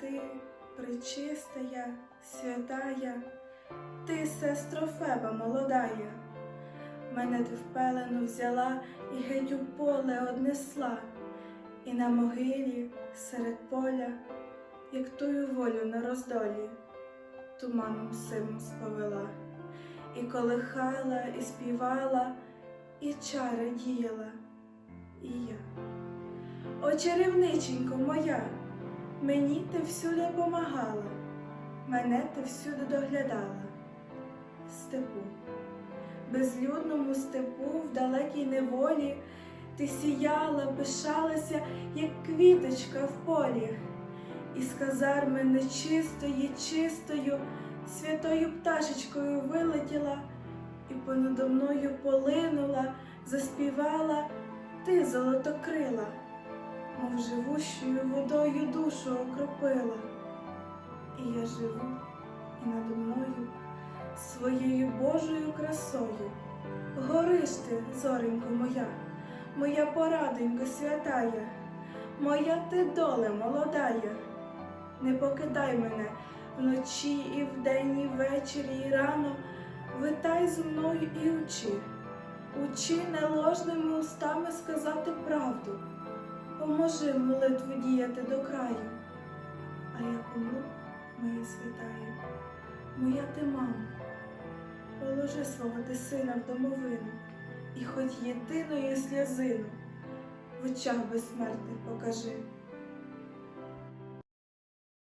ти, пречистая, святая, ти, сестро Феба молодая, мене ти в пелену взяла і геть у поле однесла, і на могилі серед поля, як тую волю на роздолі, туманом сивим сповела, і колихала, і співала, і чари діяла, і я. О, чарівниченько моя, мені ти всюди помагала, мене ти всюди доглядала. Степу, безлюдному степу в далекій неволі ти сіяла, пишалася, як квіточка в полі, і з казарми нечистої, чистою, святою пташечкою вилетіла, і понадо мною полинула, заспівала ти золотокрила мов живущою водою душу окропила. І я живу, і надо мною своєю Божою красою. Гориш ти, зоренько моя, моя порадонько святая, моя ти доле молодая. Не покидай мене вночі і вдень, і ввечері, і рано, витай зо мною і учи. Учи неложними устами сказати правду. Поможи молитву діяти до краю. А я кому моя святая, моя ти мама, положи свого ти сина в домовину, і хоч єдиною сльозину в очах безсмертних покажи.